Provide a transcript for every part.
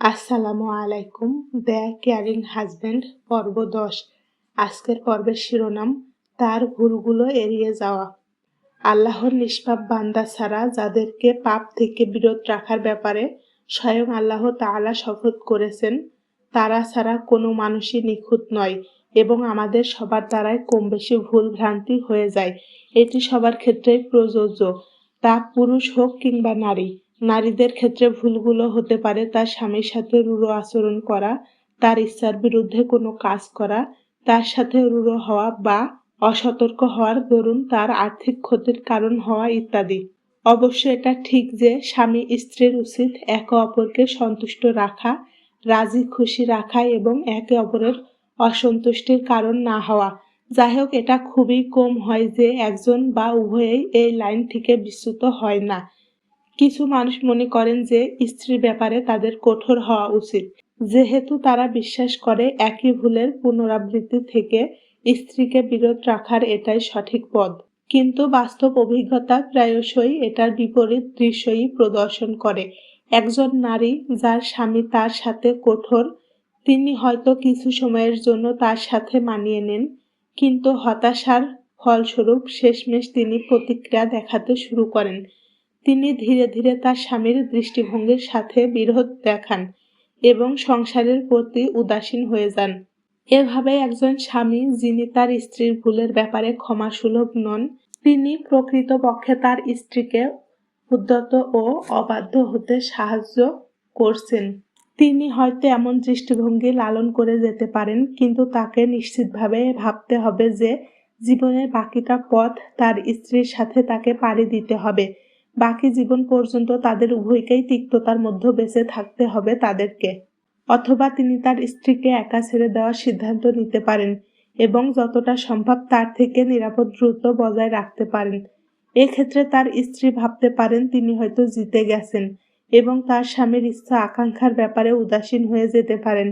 আসসালামু আলাইকুম the caring husband, পর্ব দশ। আজকের পর্বের শিরোনাম, তার ভুলগুলো এড়িয়ে যাওয়া। আল্লাহর নিষ্পাপ বান্দা ছাড়া যাদেরকে পাপ থেকে বিরত রাখার ব্যাপারে স্বয়ং আল্লাহ তাআলা শপথ করেছেন, তারা ছাড়া কোনো মানুষই নিখুঁত নয় এবং আমাদের সবার দ্বারাই কম বেশি ভুল ভ্রান্তি হয়ে যায়। এটি সবার ক্ষেত্রেই প্রযোজ্য। তা পুরুষ হোক কিংবা নারী নারীদের ক্ষেত্রে ভুলগুলো হতে পারে। তার স্বামীর সাথে রূঢ় আচরণ করা, তার ইচ্ছার বিরুদ্ধে কোনো কাজ করা, তার সাথে রূঢ় হওয়া বা অসতর্ক হওয়ার দরুন তার আর্থিক ক্ষতির কারণ হওয়া ইত্যাদি। অবশ্য এটা ঠিক যে স্বামী স্ত্রীর উচিত একে অপরকে সন্তুষ্ট রাখা, রাজি খুশি রাখা এবং একে অপরের অসন্তুষ্টির কারণ না হওয়া। যাই হোক, এটা খুবই কম হয় যে একজন বা উভয়েই এই লাইন থেকে বিচ্যুত হয় না। কিছু মানুষ মনে করেন যে স্ত্রীর ব্যাপারে তাদের কঠোর হওয়া উচিত। যেহেতু তারা বিশ্বাস করে একই ভুলের পুনরাবৃত্তি থেকে স্ত্রীকে বিরত রাখার এটাই সঠিক পথ। কিন্তু বাস্তব অভিজ্ঞতা প্রায়শই এটার বিপরীত দৃশ্যই প্রদর্শন করে। একজন নারী যার স্বামী তার সাথে কঠোর, তিনি হয়তো কিছু সময়ের জন্য তার সাথে মানিয়ে নেন, কিন্তু হতাশার ফলস্বরূপ শেষমেশ তিনি প্রতিক্রিয়া দেখাতে শুরু করেন। তিনি ধীরে ধীরে তার স্বামীর দৃষ্টিভঙ্গির সাথে বিরোধ দেখান এবং সংসারের প্রতি উদাসীন হয়ে যান। এভাবে একজন স্বামী যিনি তার স্ত্রীর ভুলের ব্যাপারে ক্ষমাসুলভ নন, তিনি প্রকৃতপক্ষে তার স্ত্রীকে উদ্যত ও অবাধ্য হতে সাহায্য করছেন। তিনি হয়তো এমন দৃষ্টিভঙ্গি লালন করে যেতে পারেন, কিন্তু তাকে নিশ্চিতভাবে ভাবতে হবে যে জীবনের বাকিটা পথ তার স্ত্রীর সাথে তাকে পাড়ি দিতে হবে। বাকি জীবন পর্যন্ত তাদের উভয়কেই তিক্ততার মধ্যে বেঁচে থাকতে হবে তাদেরকে। অথবা তিনি তার স্ত্রীকে একা ছেড়ে দেওয়ার সিদ্ধান্ত নিতে পারেন এবং যতটা সম্ভব তার থেকে নিরাপদ দ্রুত বজায় রাখতে পারেন। এক্ষেত্রে তার স্ত্রী ভাবতে পারেন তিনি হয়তো জিতে গেছেন এবং তার স্বামীর ইচ্ছা আকাঙ্ক্ষার ব্যাপারে উদাসীন হয়ে যেতে পারেন।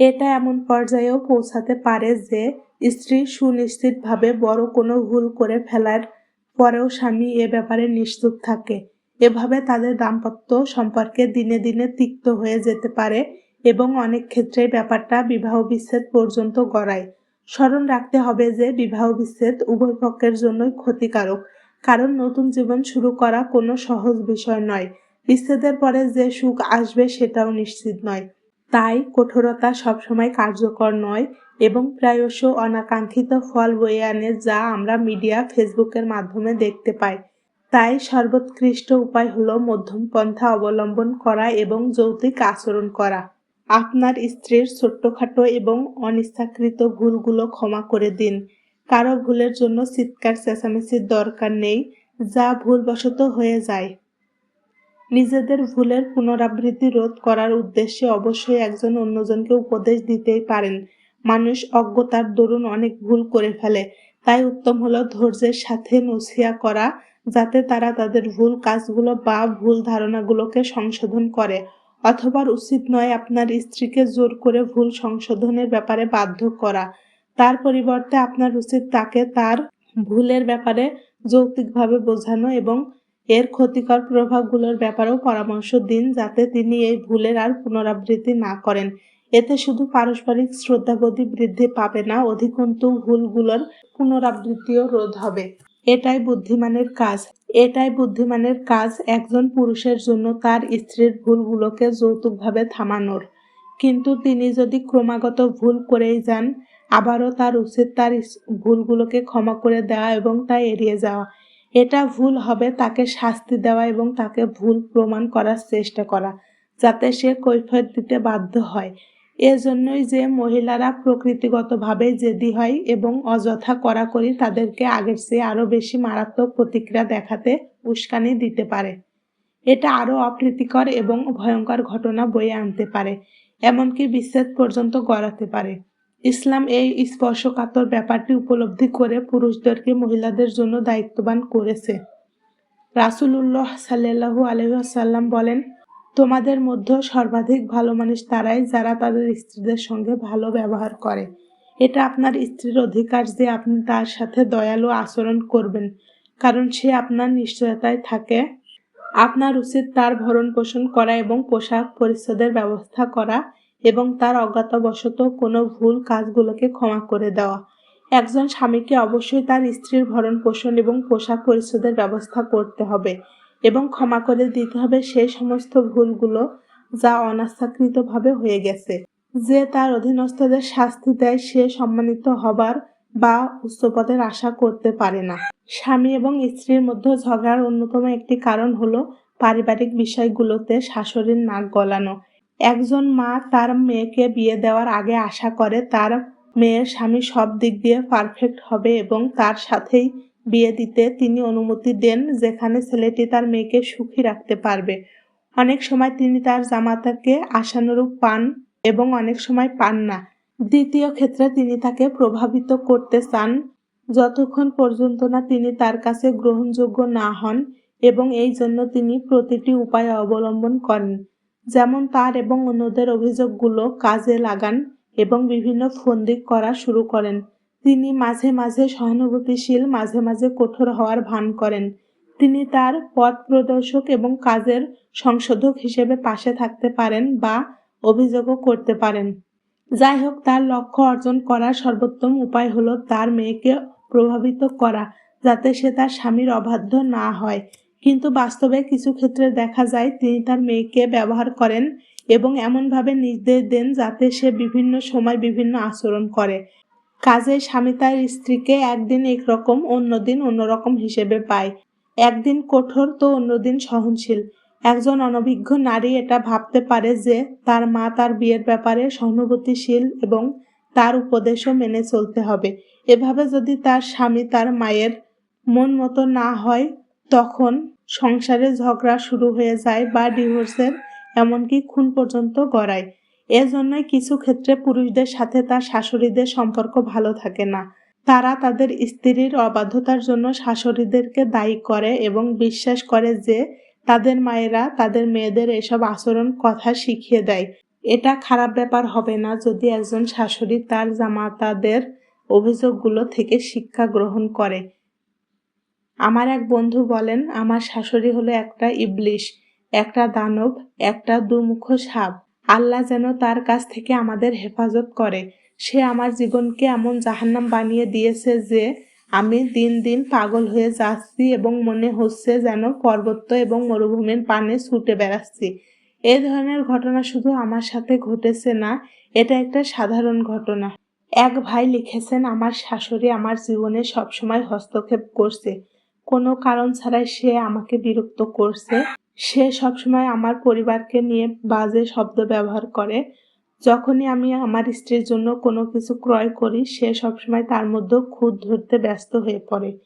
এটা এমন পর্যায়েও পৌঁছাতে পারে যে স্ত্রী সুনিশ্চিতভাবে বড় কোনো ভুল করে ফেলার পরেও স্বামী এ ব্যাপারে নিশ্চুপ থাকে। এভাবে তাদের দাম্পত্য সম্পর্কে দিনে দিনে তিক্ত হয়ে যেতে পারে এবং অনেক ক্ষেত্রে ব্যাপারটা বিবাহ বিচ্ছেদ পর্যন্ত গড়ায়। স্মরণ রাখতে হবে যে বিবাহ বিচ্ছেদ উভয় পক্ষের জন্যই ক্ষতিকারক, কারণ নতুন জীবন শুরু করা কোনো সহজ বিষয় নয়। বিচ্ছেদের পরে যে সুখ আসবে সেটাও নিশ্চিত নয়। তাই কঠোরতা সবসময় কার্যকর নয় এবং প্রায়শ অনাকাঙ্ক্ষিত ফল বয়ে আনে যা আমরা মিডিয়া ফেসবুকের মাধ্যমে দেখতে পাই। তাই সর্বোৎকৃষ্ট উপায় হলো মধ্যম পন্থা অবলম্বন করা এবং যৌতিক আচরণ করা। আপনার স্ত্রীর ছোট্টখাটো এবং অনিচ্ছাকৃত ভুলগুলো ক্ষমা করে দিন। কারও ভুলের জন্য চিৎকার, চেঁচামেচির দরকার নেই, যা ভুলবশত হয়ে যায়। নিজেদের ভুলের পুনরাবৃত্তি রোধ করার উদ্দেশ্যে অবশ্যই একজন অন্যজনকে উপদেশ দিতেই পারেন। মানুষ অজ্ঞতার দরুন অনেক ভুল করে ফেলে। তাই উত্তম হলো ধৈর্যের সাথে নসিয়া করা, যাতে তারা তাদের ভুল কাজগুলো বা ভুল ধারণাগুলোকে সংশোধন করে। অথবা উচিত নয় আপনার স্ত্রীকে জোর করে ভুল সংশোধনের ব্যাপারে বাধ্য করা। তার পরিবর্তে আপনার উচিত তাকে তার ভুলের ব্যাপারে যৌক্তিকভাবে বোঝানো এবং এর ক্ষতিকর প্রভাবগুলোর ব্যাপারেও পরামর্শ দিন, যাতে তিনি এই ভুলের আর পুনরাবৃত্তি না করেন। এতে শুধু পারস্পরিক শ্রদ্ধাবোধী বৃদ্ধি পাবে না, অধিকন্তু ভুলগুলোর পুনরাবৃত্তিও রোধ হবে। এটাই বুদ্ধিমানের কাজ। এটাই বুদ্ধিমানের কাজ একজন পুরুষের জন্য তার স্ত্রীর ভুলগুলোকে যৌতুকভাবে থামানোর। কিন্তু তিনি যদি ক্রমাগত ভুল করেই যান, আবারও তার উচিত তার ভুলগুলোকে ক্ষমা করে দেওয়া এবং তা এড়িয়ে যাওয়া। এটা ভুল হবে তাকে শাস্তি দেওয়া এবং তাকে ভুল প্রমাণ করার চেষ্টা করা, যাতে সে কৈফিয়ত দিতে বাধ্য হয়। এজন্যই যে মহিলারা প্রকৃতিগতভাবে জেদি হয় এবং অযথা কড়াকড়ি তাদেরকে আগের চেয়ে আরও বেশি মারাত্মক প্রতিক্রিয়া দেখাতে উস্কানি দিতে পারে। এটা আরও অপ্রীতিকর এবং ভয়ঙ্কর ঘটনা বয়ে আনতে পারে, এমনকি বিচ্ছেদ পর্যন্ত গড়াতে পারে। ইসলাম এই স্পর্শকাতর ব্যাপারটি উপলব্ধি করে পুরুষদেরকে মহিলাদের জন্য দায়িত্ববান করেছে। রাসুলুল্লাহ সাল্লু আলহাসাল্লাম বলেন তোমাদের মধ্যে সর্বাধিক ভালো মানুষ তারাই যারা তাদের স্ত্রীদের সঙ্গে ভালো ব্যবহার করে। এটা আপনার স্ত্রীর অধিকার যে আপনি তার সাথে দয়ালু আচরণ করবেন, কারণ সে আপনার নিশ্চয়তায় থাকে। আপনার উচিত তার ভরণ পোষণ করা এবং পোশাক পরিচ্ছদের ব্যবস্থা করা এবং তার অজ্ঞাতবশত কোনো ভুল কাজগুলোকে ক্ষমা করে দেওয়া। একজন স্বামীকে অবশ্যই তার স্ত্রীর ভরণ পোষণ এবং পোশাক পরিচ্ছদের ব্যবস্থা করতে হবে। এবং ক্ষমা করে দিতে হবে সেই সমস্ত ভুলগুলো যা অনাস্থাকৃতভাবে হয়ে গেছে। যে তার অধীনস্থদের শাস্তি দেয়, সে সম্মানিত হবার বা উচ্চপদের আশা করতে পারে না। স্বামী এবং স্ত্রীর মধ্যে ঝগড়ার অন্যতম একটি কারণ হলো পারিবারিক বিষয়গুলোতে শাশুড়ির নাক গলানো। একজন মা তার মেয়েকে বিয়ে দেওয়ার আগে আশা করে তার মেয়ের স্বামী সব দিক দিয়ে পারফেক্ট হবে এবং তার সাথেই বিয়ে দিতে তিনি অনুমতি দেন যেখানে ছেলেটি তার মেয়েকে সুখী রাখতে পারবে। অনেক সময় তিনি তার জামাতাকে আশানুরূপ পান এবং অনেক সময় পান না। দ্বিতীয় ক্ষেত্রে তিনি তাকে প্রভাবিত করতে চান। যতক্ষণ পর্যন্ত না তিনি তার কাছে গ্রহণযোগ্য না হন এবং এই জন্য তিনি প্রতিটি উপায় অবলম্বন করেন, যেমন তার এবং অন্যদের অভিযোগগুলো কাজে লাগান এবং বিভিন্ন ফন্দি করা শুরু করেন। তিনি মাঝে মাঝে সহানুভূতিশীল, মাঝে মাঝে কঠোর হওয়ার ভান করেন। তিনি তার পথ প্রদর্শক এবং কাজের সংশোধক হিসেবে পাশে থাকতে পারেন বা অভিযোগও করতে পারেন। যাই হোক তার লক্ষ্য অর্জন করার সর্বোত্তম উপায় হলো তার মেয়েকে প্রভাবিত করা, যাতে সে তার স্বামীর অবাধ্য না হয়। কিন্তু বাস্তবে কিছু ক্ষেত্রে দেখা যায়, তিনি তার মেয়েকে ব্যবহার করেন এবং এমনভাবে নির্দেশ দেন যাতে সে বিভিন্ন সময় বিভিন্ন আচরণ করে। কাজে স্বামী তার স্ত্রীকে একদিন একরকম, অন্যদিন অন্যরকম হিসেবে পায়। একদিন কঠোর তো অন্যদিন সহনশীল। একজন অনভিজ্ঞ নারী এটা ভাবতে পারে যে তার মা তার বিয়ের ব্যাপারে সহানুভূতিশীল এবং তার উপদেশও মেনে চলতে হবে। এভাবে যদি তার স্বামী তার মায়ের মন মতো না হয়, তখন সংসারে ঝগড়া শুরু হয়ে যায় বা ডিভোর্সের এমনকি খুন পর্যন্ত গড়ায়। এজন্যই কিছু ক্ষেত্রে পুরুষদের সাথে তার শাশুড়িদের সম্পর্ক ভালো থাকে না। তারা তাদের স্ত্রীর অবাধ্যতার জন্য শাশুড়িদেরকে দায়ী করে এবং বিশ্বাস করে যে তাদের মায়েরা তাদের মেয়েদের এসব আচরণ কথা শিখিয়ে দেয়। এটা খারাপ ব্যাপার হবে না যদি একজন শাশুড়ি তার জামাতাদের অভিযোগগুলো থেকে শিক্ষা গ্রহণ করে। আমার এক বন্ধু বলেন, আমার শাশুড়ি হলো একটা ইবলিশ, একটা দানব, একটা দুমুখ সাপ। আল্লাহ যেন তার কাছ থেকে আমাদের হেফাজত করে। সে আমার জীবনকে এমন জাহান্নাম বানিয়ে দিয়েছে যে, আমি দিন দিন পাগল হয়ে যাচ্ছি এবং মনে হচ্ছে যেন পর্বত এবং মরুভূমির পানে ছুটে বেড়াচ্ছি। এ ধরনের ঘটনা শুধু আমার সাথে ঘটেছে না, এটা একটা সাধারণ ঘটনা। এক ভাই লিখেছেন, আমার শাশুড়ি আমার জীবনে সবসময় হস্তক্ষেপ করছে। কোনো কারণ ছাড়াই সে আমাকে বিরক্ত করছে। সে সবসময় আমার পরিবারকে নিয়ে বাজে শব্দ ব্যবহার করে। যখনই আমি আমার স্ত্রীর জন্য কোনো কিছু ক্রয় করি, সে সবসময় তার মধ্যে খুদ ধরতে ব্যস্ত হয়ে পড়ে।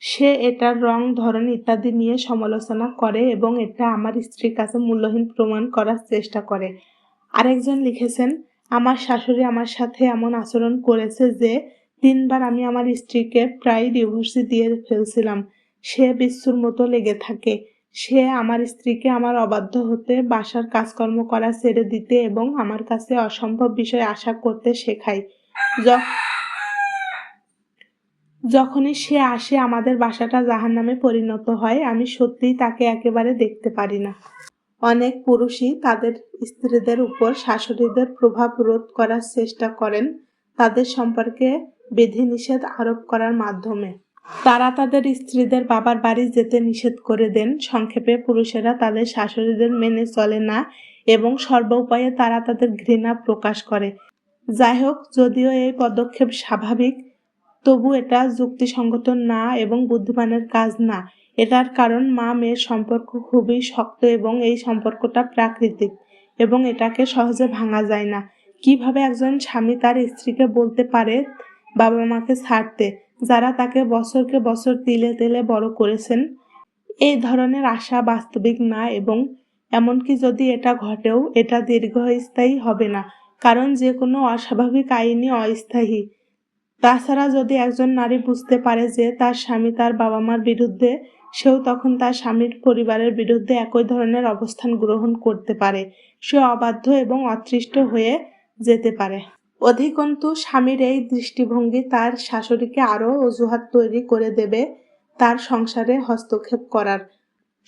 সে এটার রং, ধরন ইত্যাদি নিয়ে সমালোচনা করে এবং এটা আমার স্ত্রীর কাছে মূল্যহীন প্রমাণ করার চেষ্টা করে। আরেকজন লিখেছেন, আমার শাশুড়ি আমার সাথে এমন আচরণ করেছে যে, তিনবার আমি আমার স্ত্রীকে প্রায় ডিভোর্সি দিয়ে ফেলছিলাম। সে বিশ্বর মতো লেগে থাকে। সে আমার স্ত্রীকে আমার অবাধ্য হতে বাসার কাজকর্ম করা ছেড়ে দিতে এবং আমার কাছে অসম্ভব বিষয় আশা করতে শেখায়। যখনই সে আসে আমাদের বাসাটা জাহান নামে পরিণত হয়, আমি সত্যিই তাকে একেবারে দেখতে পারি না। অনেক পুরুষই তাদের স্ত্রীদের উপর শাশুড়িদের প্রভাব রোধ করার চেষ্টা করেন, তাদের সম্পর্কে বিধিনিষেধ আরোপ করার মাধ্যমে। তারা তাদের স্ত্রীদের বাবার বাড়ি যেতে নিষেধ করে দেন। সংক্ষেপে, পুরুষেরা তাদের শাশুড়িদের মেনে চলে না এবং সর্ব উপায়ে তারা তাদের ঘৃণা প্রকাশ করে। যাই হোক, যদিও এই পদক্ষেপ স্বাভাবিক, তবু এটা যুক্তিসঙ্গত না এবং বুদ্ধিমানের কাজ না। এটার কারণ মা মেয়ের সম্পর্ক খুবই শক্ত এবং এই সম্পর্কটা প্রাকৃতিক এবং এটাকে সহজে ভাঙা যায় না। কীভাবে একজন স্বামী তার স্ত্রীকে বলতে পারে বাবা মাকে ছাড়তে? যারা তাকে বছরকে বছর তিলে তেলে বড় করেছেন, এই ধরনের আশা বাস্তবিক না এবং এমনকি যদি এটা ঘটেও, এটা দীর্ঘস্থায়ী হবে না। কারণ যে কোনো অস্বাভাবিক আইনই অস্থায়ী। তাছাড়া যদি একজন নারী বুঝতে পারে যে তার স্বামী তার বাবা মার বিরুদ্ধে, সেও তখন তার স্বামীর পরিবারের বিরুদ্ধে একই ধরনের অবস্থান গ্রহণ করতে পারে। সে অবাধ্য এবং অতৃষ্ট হয়ে যেতে পারে। অধিকন্তু স্বামীর এই দৃষ্টিভঙ্গি তার শাশুড়িকে আরও অজুহাত তৈরি করে দেবে তার সংসারে হস্তক্ষেপ করার।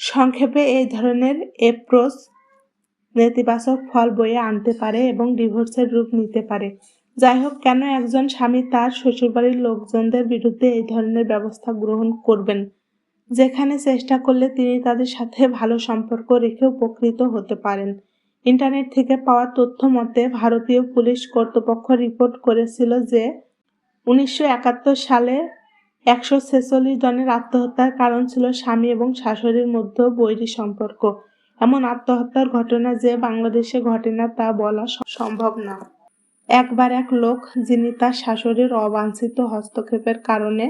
সংক্ষেপে এই ধরনের এপ্রোচ নেতিবাচক ফল বয়ে আনতে পারে এবং ডিভোর্সের রূপ নিতে পারে। যাই হোক কেন একজন স্বামী তার শ্বশুরবাড়ির লোকজনদের বিরুদ্ধে এই ধরনের ব্যবস্থা গ্রহণ করবেন? যেখানে চেষ্টা করলে তিনি তাদের সাথে ভালো সম্পর্ক রেখে উপকৃত হতে পারেন। ইন্টারনেট থেকে পাওয়া তথ্য মতে, ভারতীয় পুলিশ কর্তৃপক্ষ রিপোর্ট করেছিল যে, উনিশশো একাত্তর সালে একশো ছেচল্লিশ জনের আত্মহত্যার কারণ ছিল স্বামী এবং শাশুড়ির মধ্যে বৈরী সম্পর্ক। এমন আত্মহত্যার ঘটনা যে বাংলাদেশে ঘটে না তা বলা সম্ভব না। একবার এক লোক, যিনি তার শাশুড়ির অবাঞ্ছিত হস্তক্ষেপের কারণে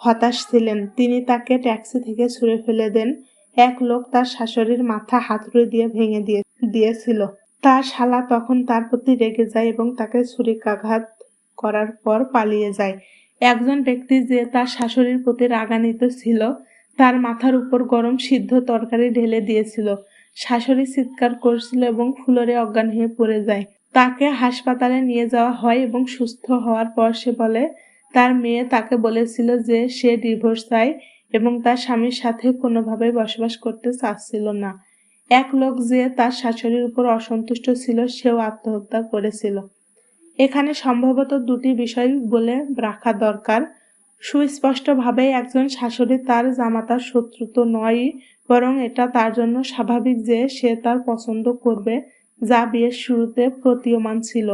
হতাশ ছিলেন, তিনি তাকে ট্যাক্সি থেকে ছুঁড়ে ফেলে দেন। এক লোক তার শাশুড়ির মাথা হাতুড়ি দিয়ে ভেঙে দিয়ে দিয়েছিল। তার শালা তখন তার প্রতি রেগে যায় এবং তাকে ছুরিকাঘাত করার পর পালিয়ে যায়। একজন ব্যক্তি যে তার শাশুড়ির প্রতি রাগান্বিত ছিল, তার মাথার উপর গরম সিদ্ধ তরকারি ঢেলে দিয়েছিল। শাশুড়ি চিৎকার করছিল এবং ফুলরে অজ্ঞান হয়ে পড়ে যায়। তাকে হাসপাতালে নিয়ে যাওয়া হয় এবং সুস্থ হওয়ার পর সে বলে, তার মেয়ে তাকে বলেছিল যে সে ডিভোর্স চায় এবং তার স্বামীর সাথে কোনোভাবে বসবাস করতে চাচ্ছিল না। এক লোক যে তার শাশুড়ির উপর অসন্তুষ্ট ছিল, সেও আত্মহত্যা করেছিল। এখানে সম্ভবত দুটি বিষয় বলে রাখা দরকার। সুস্পষ্টভাবে একজন শাশুড়ি তার জামাতার শত্রু তো নয়ই, বরং এটা তার জন্য স্বাভাবিক যে সে তার পছন্দ করবে, যা বিয়ের শুরুতে প্রতীয়মান ছিল।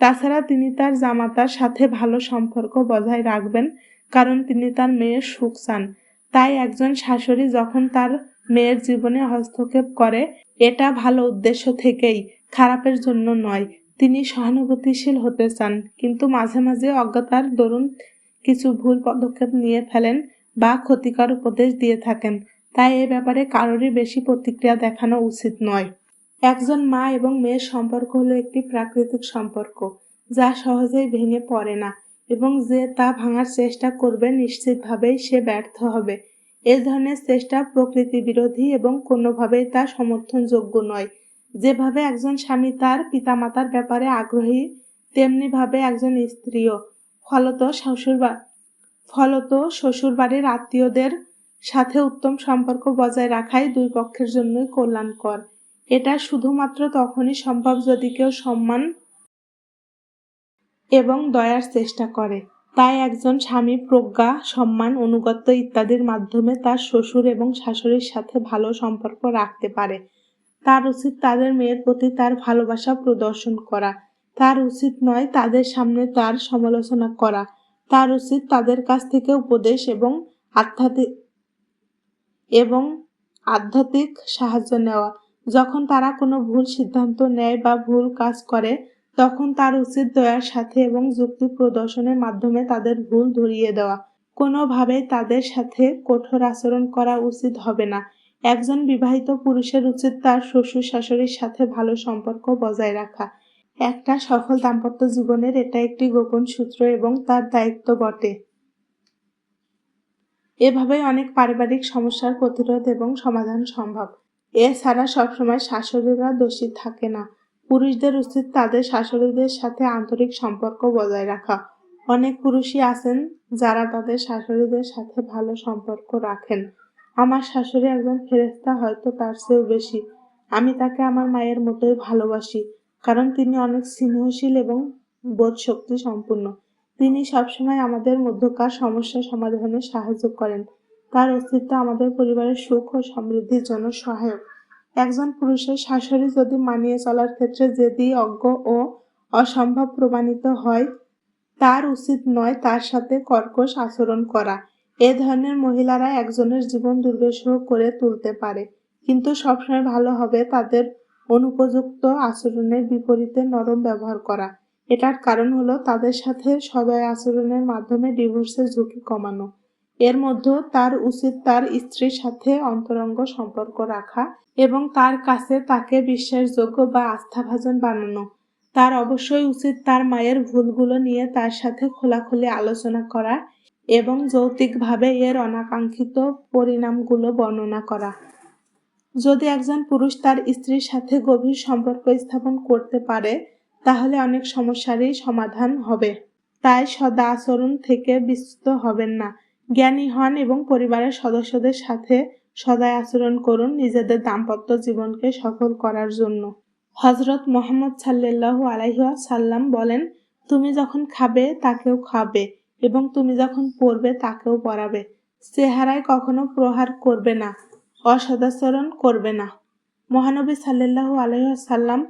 তাছাড়া তিনি তার জামাতার সাথে ভালো সম্পর্ক বজায় রাখবেন, কারণ তিনি তার মেয়ের সুখ চান। তাই একজন শাশুড়ি যখন তার মেয়ের জীবনে হস্তক্ষেপ করে, এটা ভালো উদ্দেশ্য থেকেই, খারাপের জন্য নয়। তিনি সহানুভূতিশীল হতে চান, কিন্তু মাঝে মাঝে অজ্ঞতার দরুন কিছু ভুল পদক্ষেপ নিয়ে ফেলেন বা ক্ষতিকর উপদেশ দিয়ে থাকেন। তাই এ ব্যাপারে কারোরই বেশি প্রতিক্রিয়া দেখানো উচিত নয়। একজন মা এবং মেয়ের সম্পর্ক হলো একটি প্রাকৃতিক সম্পর্ক, যা সহজেই ভেঙে পড়ে না, এবং যে তা ভাঙার চেষ্টা করবে নিশ্চিতভাবেই সে ব্যর্থ হবে। এ ধরনের চেষ্টা প্রকৃতি বিরোধী এবং কোনোভাবেই তা সমর্থনযোগ্য নয়। যেভাবে একজন স্বামী তার পিতামাতার ব্যাপারে আগ্রহী, তেমনিভাবে একজন স্ত্রীও। ফলত শ্বশুর ফলত শ্বশুরবাড়ির আত্মীয়দের সাথে উত্তম সম্পর্ক বজায় রাখাই দুই পক্ষের জন্যই কল্যাণকর। এটা শুধুমাত্র তখনই সম্ভব যদি কেউ সম্মান এবং দয়ার চেষ্টা করে। তাই একজন স্বামী প্রজ্ঞা, সম্মান, অনুগত্য ইত্যাদির মাধ্যমে তার শ্বশুর এবং শাশুড়ির সাথে ভালো সম্পর্ক রাখতে পারে। তার উচিত তাদের মেয়ের প্রতি তার ভালোবাসা প্রদর্শন করা। তার উচিত নয় তাদের সামনে তার সমালোচনা করা। তার উচিত তাদের কাছ থেকে উপদেশ এবং আধ্যাত্মিক এবং আধ্যাত্মিক সাহায্য নেওয়া। যখন তারা কোনো ভুল সিদ্ধান্ত নেয় বা ভুল কাজ করে তখন তার উচিত দয়ার সাথে এবং যুক্তি প্রদর্শনের মাধ্যমে তাদের ভুল ধরিয়ে দেওয়া। কোনোভাবেই তাদের সাথে কঠোর আচরণ করা উচিত হবে না। একজন বিবাহিত পুরুষের উচিত তার শ্বশুর শাশুড়ির সাথে ভালো সম্পর্ক বজায় রাখা। একটা সফল দাম্পত্য জীবনের এটা একটি গোপন সূত্র এবং তার দায়িত্ব বটে। এভাবে অনেক পারিবারিক সমস্যার প্রতিরোধ এবং সমাধান সম্ভব। এছাড়া সবসময় শাশুড়িরা দোষী থাকে না। পুরুষদের উচিত তাদের শাশুড়িদের সাথে আন্তরিক সম্পর্ক বজায় রাখা। অনেক পুরুষই আছেন যারা তাদের শাশুড়িদের সাথে ভালো সম্পর্ক রাখেন। আমার শাশুড়ি একজন ফেরেস্তা হয়তো তার চেয়েও বেশি। আমি তাকে আমার মায়ের মতোই ভালোবাসি, কারণ তিনি অনেক স্নেহশীল এবং বোধ শক্তি সম্পূর্ণ। তিনি সবসময় আমাদের মধ্যকার সমস্যা সমাধানে সাহায্য করেন। তার অস্তিত্ব আমাদের পরিবারের সুখ ও সমৃদ্ধির জন্য সহায়ক। একজন পুরুষের শাশুড়ি যদি মানিয়ে চলার ক্ষেত্রে জেদি অজ্ঞ ও অসম্ভব প্রমাণিত হয়, তার উচিত নয় তার সাথে কর্কশ আচরণ করা। এ ধরনের মহিলারা একজনের জীবন দুর্বিষহ করে তুলতে পারে, কিন্তু সবসময় ভালো হবে তাদের অনুপযুক্ত আচরণের বিপরীতে নরম ব্যবহার করা। এটার কারণ হলো তাদের সাথে সদয় আচরণের মাধ্যমে ডিভোর্সের ঝুঁকি কমানো। এর মধ্যে তার উচিত তার স্ত্রীর সাথে অন্তরঙ্গ সম্পর্ক রাখা এবং তার কাছে তাকে বিশ্বাসযোগ্য বা আস্থাভাজন বানানো। তার অবশ্যই উচিত তার মায়ের ভুলগুলো নিয়ে তার সাথে খোলাখুলি আলোচনা করা এবং যৌক্তিকভাবে এর অনাকাঙ্ক্ষিত পরিণামগুলো বর্ণনা করা। যদি একজন পুরুষ তার স্ত্রীর সাথে গভীর সম্পর্ক স্থাপন করতে পারে, তাহলে অনেক সমস্যারই সমাধান হবে। তাই সদা আচরণ থেকে বিস্তৃত হবেন না। জ্ঞানী হন এবং পরিবারের সদস্যদের সাথে সদায় আচরণ করুন নিজেদের দাম্পত্য জীবনকে সফল করার জন্য। হজরত মোহাম্মদ সাল্লাল্লাহু আলাইহি সাল্লাম বলেন, তুমি যখন খাবে, তাকেও খাবে এবং তুমি যখন পড়বে তাকেও পড়াবে চেহারায় কখনো প্রহার করবে না, অসদাচরণ করবে না। মহানবী সাল্লাল্লাহু আলাইহি সাল্লাম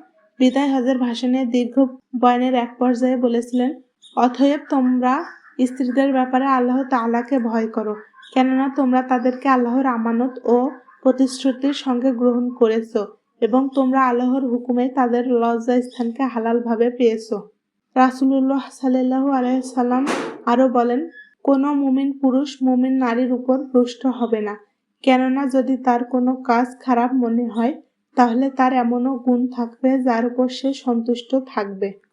বিদায় হজের ভাষণে দীর্ঘ বয়নের এক পর্যায়ে বলেছিলেন, অতএব তোমরা স্ত্রীদের ব্যাপারে আল্লাহ তাআলাকে ভয় করো। কেননা তোমরা তাদেরকে আল্লাহর আমানত ও প্রতিশ্রুতির সঙ্গে গ্রহণ করেছ এবং তোমরা আল্লাহর হুকুমে তাদের লজ্জা স্থানকে হালালভাবে পেয়েছ। রাসূলুল্লাহ সাল্লাল্লাহু আলাইহি সাল্লাম আরও বলেন, কোনো মুমিন পুরুষ মুমিন নারীর উপর রুষ্ট হবে না। কেননা যদি তার কোনো কাজ খারাপ মনে হয়, তাহলে তার এমনও গুণ থাকবে যার উপর সে সন্তুষ্ট থাকবে।